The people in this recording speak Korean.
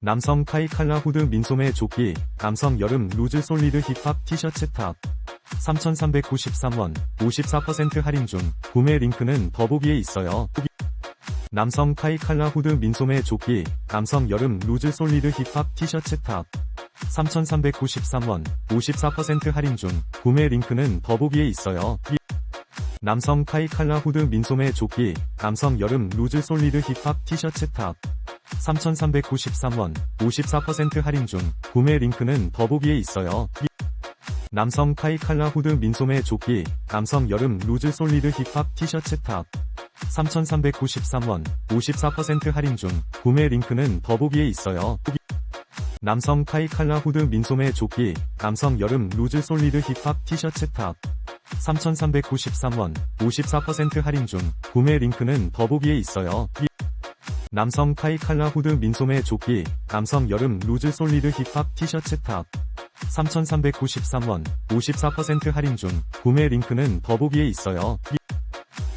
남성 카이 칼라 후드 민소매 조끼, 남성 여름 루즈 솔리드 힙합 티셔츠 탑. 3,393원, 54% 할인 중, 구매 링크는 더보기에 있어요. 남성 카이 칼라 후드 민소매 조끼, 남성 여름 루즈 솔리드 힙합 티셔츠 탑. 3,393원, 54% 할인 중, 구매 링크는 더보기에 있어요. 남성 카이 칼라 후드 민소매 조끼, 남성 여름 루즈 솔리드 힙합 티셔츠 탑. 3,393원, 54% 할인 중, 구매 링크는 더보기에 있어요. 남성 카이 칼라 후드 민소매 조끼, 남성 여름 루즈 솔리드 힙합 티셔츠 탑. 3,393원, 54% 할인 중, 구매 링크는 더보기에 있어요. 남성 카이 칼라 후드 민소매 조끼, 남성 여름 루즈 솔리드 힙합 티셔츠 탑. 3,393원, 54% 할인 중, 구매 링크는 더보기에 있어요. 남성 카이 칼라 후드 민소매 조끼, 남성 여름 루즈 솔리드 힙합 티셔츠 탑. 3,393원, 54% 할인 중, 구매 링크는 더보기에 있어요.